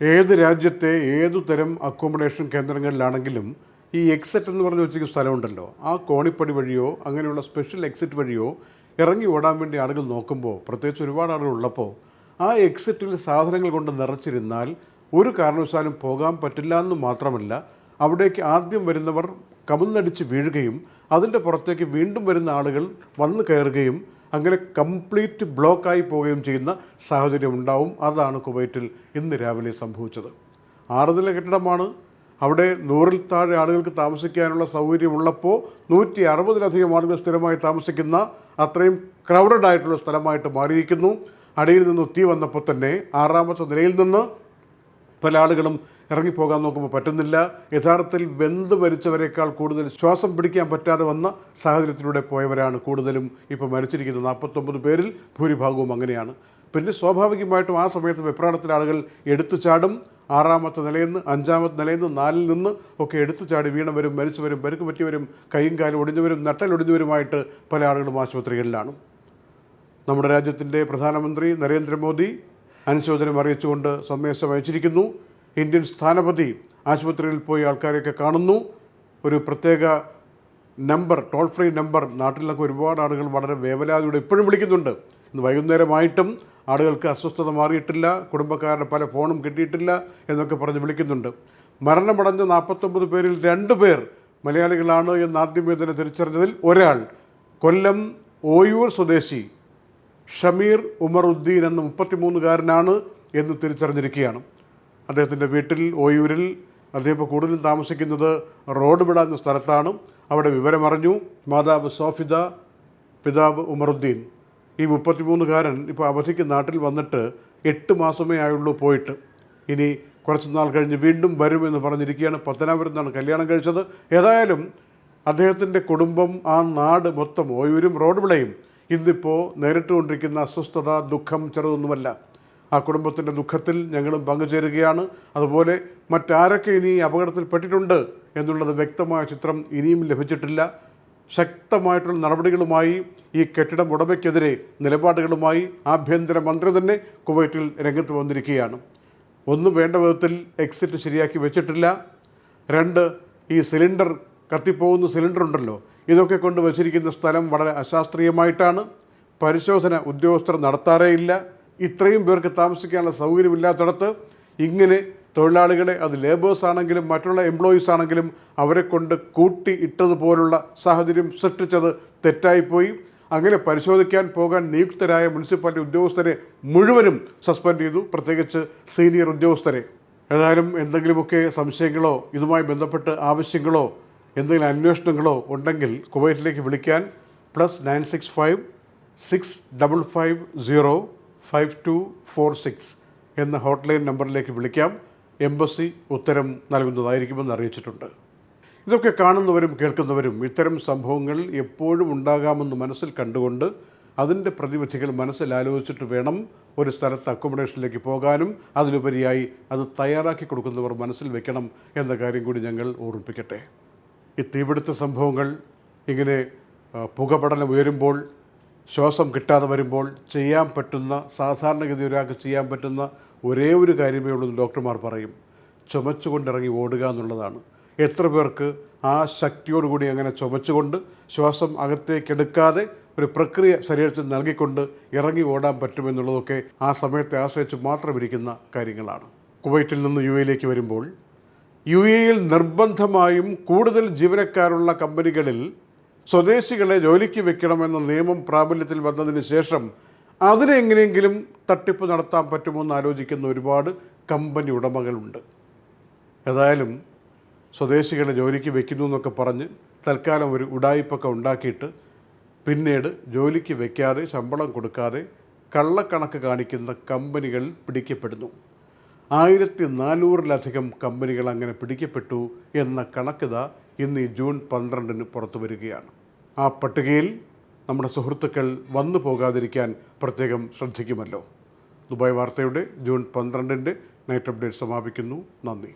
ഏത് രാജ്യത്തെ ഏതു തരം അക്കോമഡേഷൻ കേന്ദ്രങ്ങളിലാണെങ്കിലും ഈ എക്സിറ്റ് എന്ന് പറഞ്ഞ് വെച്ചിരിക്കുന്ന സ്ഥലമുണ്ടല്ലോ. ആ കോണിപ്പടി വഴിയോ അങ്ങനെയുള്ള സ്പെഷ്യൽ എക്സിറ്റ് വഴിയോ ഇറങ്ങി ഓടാൻ വേണ്ടി ആളുകൾ നോക്കുമ്പോൾ പ്രത്യേകിച്ച് ഒരുപാട് ആളുകൾ ഉള്ളപ്പോൾ ആ എക്സിറ്റിൽ സാധനങ്ങൾ കൊണ്ട് നിറച്ചിരുന്നാൽ ഒരു കാരണവശാലും പോകാൻ പറ്റില്ല എന്ന് മാത്രമല്ല അവിടേക്ക് ആദ്യം വരുന്നവർ കമുന്നടിച്ച് വീഴുകയും അതിന്റെ പുറത്തേക്ക് വീണ്ടും വരുന്ന ആളുകൾ വന്നു കയറുകയും അങ്ങനെ കംപ്ലീറ്റ് ബ്ലോക്കായി പോവുകയും ചെയ്യുന്ന സാഹചര്യം ഉണ്ടാവും. അതാണ് കുവൈറ്റിൽ ഇന്ന് രാവിലെ സംഭവിച്ചത്. ആറ് നില കെട്ടിടമാണ്. അവിടെ നൂറിൽ താഴെ ആളുകൾക്ക് താമസിക്കാനുള്ള സൗകര്യമുള്ളപ്പോൾ നൂറ്റി അറുപതിലധികം ആളുകൾ സ്ഥിരമായി താമസിക്കുന്ന അത്രയും ക്രൗഡഡ് ആയിട്ടുള്ള സ്ഥലമായിട്ട് മാറിയിരിക്കുന്നു. അടിയിൽ നിന്ന് തീ വന്നപ്പോൾ തന്നെ ആറാമത്തെ നിലയിൽ നിന്ന് പല ആളുകളും ഇറങ്ങിപ്പോകാൻ നോക്കുമ്പോൾ പറ്റുന്നില്ല. യഥാർത്ഥത്തിൽ വെന്ത് മരിച്ചവരെക്കാൾ കൂടുതൽ ശ്വാസം പിടിക്കാൻ പറ്റാതെ വന്ന സാഹചര്യത്തിലൂടെ പോയവരാണ് കൂടുതലും ഇപ്പോൾ മരിച്ചിരിക്കുന്നത്. നാൽപ്പത്തൊമ്പത് പേരിൽ ഭൂരിഭാഗവും അങ്ങനെയാണ്. പിന്നെ സ്വാഭാവികമായിട്ടും ആ സമയത്ത് വെപ്രാളത്തിൽ ആളുകൾ എടുത്തു ചാടും. ആറാമത്തെ നിലയിൽ നിന്ന് അഞ്ചാമത്തെ നിലയിൽ നിന്ന് നാലിൽ നിന്ന് ഒക്കെ എടുത്തു ചാടി വീണവരും മരിച്ചവരും പരുക്ക് പറ്റിയവരും കൈയും കാലും ഒടിഞ്ഞവരും നട്ടലൊടിഞ്ഞവരുമായിട്ട് പല ആളുകളും ആശുപത്രികളിലാണ്. നമ്മുടെ രാജ്യത്തിന്റെ പ്രധാനമന്ത്രി നരേന്ദ്രമോദി അനുശോചനം അറിയിച്ചുകൊണ്ട് സന്ദേശം അയച്ചിരിക്കുന്നു. ഇന്ത്യൻ സ്ഥാനപതി ആശുപത്രിയിൽ പോയി ആൾക്കാരെയൊക്കെ കാണുന്നു. ഒരു പ്രത്യേക നമ്പർ ടോൾ ഫ്രീ നമ്പർ നാട്ടിലൊക്കെ ഒരുപാട് ആളുകൾ വളരെ വേവലാതിയോടെ ഇപ്പോഴും വിളിക്കുന്നുണ്ട്. ഇന്ന് വൈകുന്നേരമായിട്ടും ആളുകൾക്ക് അസ്വസ്ഥത മാറിയിട്ടില്ല കുടുംബക്കാരുടെ പല ഫോണും കിട്ടിയിട്ടില്ല എന്നൊക്കെ പറഞ്ഞ് വിളിക്കുന്നുണ്ട്. മരണമടഞ്ഞ നാൽപ്പത്തൊമ്പത് പേരിൽ രണ്ട് പേർ മലയാളികളാണ് എന്ന് ആദ്യമേ തന്നെ തിരിച്ചറിഞ്ഞതിൽ ഒരാൾ കൊല്ലം ഓയൂർ സ്വദേശി ഷമീർ ഉമറുദ്ദീൻ എന്ന മുപ്പത്തിമൂന്നുകാരനാണ് എന്ന് തിരിച്ചറിഞ്ഞിരിക്കുകയാണ്. അദ്ദേഹത്തിന്റെ വീട്ടിൽ ഓയൂരിൽ അദ്ദേഹം ഇപ്പോൾ കൂടുതൽ താമസിക്കുന്നത് റോഡ് വിട എന്ന സ്ഥലത്താണ്. അവിടെ വിവരമറിഞ്ഞു. മാതാവ് സോഫിദ പിതാവ് ഉമറുദ്ദീൻ. ഈ മുപ്പത്തിമൂന്നുകാരൻ ഇപ്പോൾ അവധിക്ക് നാട്ടിൽ വന്നിട്ട് എട്ട് മാസമേ ആയുള്ളൂ പോയിട്ട്. ഇനി കുറച്ച് നാൾ കഴിഞ്ഞ് വീണ്ടും വരുമെന്ന് പറഞ്ഞിരിക്കുകയാണ്. പത്തനാപുരത്ത് നിന്നാണ് കല്യാണം കഴിച്ചത്. ഏതായാലും അദ്ദേഹത്തിന്റെ കുടുംബം ആ നാട് മൊത്തം ഓയൂരും റോഡ് വിളയും ഇന്നിപ്പോൾ നേരിട്ടുകൊണ്ടിരിക്കുന്ന അസ്വസ്ഥത ദുഃഖം ചെറുതൊന്നുമല്ല. ആ കുടുംബത്തിന്റെ ദുഃഖത്തിൽ ഞങ്ങളും പങ്കുചേരുകയാണ്. അതുപോലെ മറ്റാരൊക്കെ ഇനി അപകടത്തിൽ അപകടത്തിൽപ്പെട്ടിട്ടുണ്ട് എന്നുള്ളത് വ്യക്തമായ ചിത്രം ഇനിയും ലഭിച്ചിട്ടില്ല. ശക്തമായിട്ടുള്ള നടപടികളുമായി ഈ കെട്ടിടം ഉടമയ്ക്കെതിരെ നിലപാടുകളുമായി ആഭ്യന്തര മന്ത്രി തന്നെ കുവൈറ്റിൽ രംഗത്ത് വന്നിരിക്കുകയാണ്. ഒന്ന് വേണ്ട വിധത്തിൽ എക്സിറ്റ് ശരിയാക്കി വെച്ചിട്ടില്ല. രണ്ട് ഈ സിലിണ്ടർ കത്തിപ്പോകുന്ന സിലിണ്ടർ ഉണ്ടല്ലോ. ഇതൊക്കെ കൊണ്ട് വച്ചിരിക്കുന്ന സ്ഥലം വളരെ അശാസ്ത്രീയമായിട്ടാണ്. പരിശോധന ഉദ്യോഗസ്ഥർ നടത്താറേയില്ല ഇത്രയും പേർക്ക് താമസിക്കാനുള്ള സൗകര്യമില്ലാത്തിടത്ത് ഇങ്ങനെ തൊഴിലാളികളെ അത് ലേബേഴ്സ് ആണെങ്കിലും മറ്റുള്ള എംപ്ലോയീസ് ആണെങ്കിലും അവരെ കൊണ്ട് കൂട്ടി ഇട്ടതുപോലുള്ള സാഹചര്യം സൃഷ്ടിച്ചത് തെറ്റായിപ്പോയി. അങ്ങനെ പരിശോധിക്കാൻ പോകാൻ നിയുക്തരായ മുനിസിപ്പാലിറ്റി ഉദ്യോഗസ്ഥരെ മുഴുവനും സസ്പെൻഡ് ചെയ്തു. പ്രത്യേകിച്ച് സീനിയർ ഉദ്യോഗസ്ഥരെ. ഏതായാലും എന്തെങ്കിലുമൊക്കെ സംശയങ്ങളോ ഇതുമായി ബന്ധപ്പെട്ട് ആവശ്യങ്ങളോ എന്തെങ്കിലും അന്വേഷണങ്ങളോ ഉണ്ടെങ്കിൽ കുവൈറ്റിലേക്ക് വിളിക്കാൻ plus nine six five six double five zero five two four six എന്ന ഹോട്ട്ലൈൻ നമ്പറിലേക്ക് വിളിക്കാം. എംബസി ഉത്തരം നൽകുന്നതായിരിക്കുമെന്ന് അറിയിച്ചിട്ടുണ്ട്. ഇതൊക്കെ കാണുന്നവരും കേൾക്കുന്നവരും ഇത്തരം സംഭവങ്ങൾ എപ്പോഴും ഉണ്ടാകാമെന്ന് മനസ്സിൽ കണ്ടുകൊണ്ട് അതിന്റെ പ്രതിവിധികൾ മനസ്സിൽ ആലോചിച്ചിട്ട് വേണം ഒരു സ്ഥലത്ത് അക്കോമഡേഷനിലേക്ക് പോകാനും. അതിലുപരിയായി അത് തയ്യാറാക്കി കൊടുക്കുന്നവർ മനസ്സിൽ വെക്കണം എന്ന കാര്യം കൂടി ഞങ്ങൾ ഓർമ്മിപ്പിക്കട്ടെ. ഈ തീപിടുത്ത സംഭവങ്ങൾ ഇങ്ങനെ പുകപടലം ഉയരുമ്പോൾ ശ്വാസം കിട്ടാതെ വരുമ്പോൾ ചെയ്യാൻ പറ്റുന്ന സാധാരണഗതി ഒരാൾക്ക് ചെയ്യാൻ പറ്റുന്ന ഒരേ ഒരു കാര്യമേ ഉള്ളൂ ഡോക്ടർമാർ പറയും. ചുമച്ചുകൊണ്ടിറങ്ങി ഓടുക എന്നുള്ളതാണ്. എത്ര പേർക്ക് ആ ശക്തിയോടുകൂടി അങ്ങനെ ചുമച്ചുകൊണ്ട് ശ്വാസം അകത്തേക്കെടുക്കാതെ ഒരു പ്രക്രിയ ശരീരത്തിൽ നൽകിക്കൊണ്ട് ഇറങ്ങി ഓടാൻ പറ്റുമെന്നുള്ളതൊക്കെ ആ സമയത്തെ ആശ്രയിച്ച് മാത്രം ഇരിക്കുന്ന കാര്യങ്ങളാണ്. കുവൈറ്റിൽ നിന്ന് യു എയിലേക്ക് വരുമ്പോൾ യു എയിൽ നിർബന്ധമായും കൂടുതൽ ജീവനക്കാരുള്ള കമ്പനികളിൽ സ്വദേശികളെ ജോലിക്ക് വെക്കണമെന്ന നിയമം പ്രാബല്യത്തിൽ വന്നതിന് ശേഷം അതിനെങ്ങനെയെങ്കിലും തട്ടിപ്പ് നടത്താൻ പറ്റുമോ എന്ന് ആലോചിക്കുന്ന ഒരുപാട് കമ്പനി ഉടമകളുണ്ട്. ഏതായാലും സ്വദേശികളെ ജോലിക്ക് വെക്കുന്നു എന്നൊക്കെ പറഞ്ഞ് തൽക്കാലം ഒരു ഉടായിപ്പൊക്കെ ഉണ്ടാക്കിയിട്ട് പിന്നീട് ജോലിക്ക് വെക്കാതെ ശമ്പളം കൊടുക്കാതെ കള്ളക്കണക്ക് കാണിക്കുന്ന കമ്പനികൾ പിടിക്കപ്പെടുന്നു. ആയിരത്തി നാനൂറിലധികം കമ്പനികൾ അങ്ങനെ പിടിക്കപ്പെട്ടു എന്ന കണക്കിത ഇന്ന് ഈ ജൂൺ പന്ത്രണ്ടിന് പുറത്തു വരികയാണ്. ആ പട്ടികയിൽ നമ്മുടെ സുഹൃത്തുക്കൾ വന്നു പോകാതിരിക്കാൻ പ്രത്യേകം ശ്രദ്ധിക്കുമല്ലോ. ദുബായ് വാർത്തയുടെ ജൂൺ പന്ത്രണ്ടിന്റെ നൈറ്റ് അപ്ഡേറ്റ് സമാപിക്കുന്നു. നന്ദി.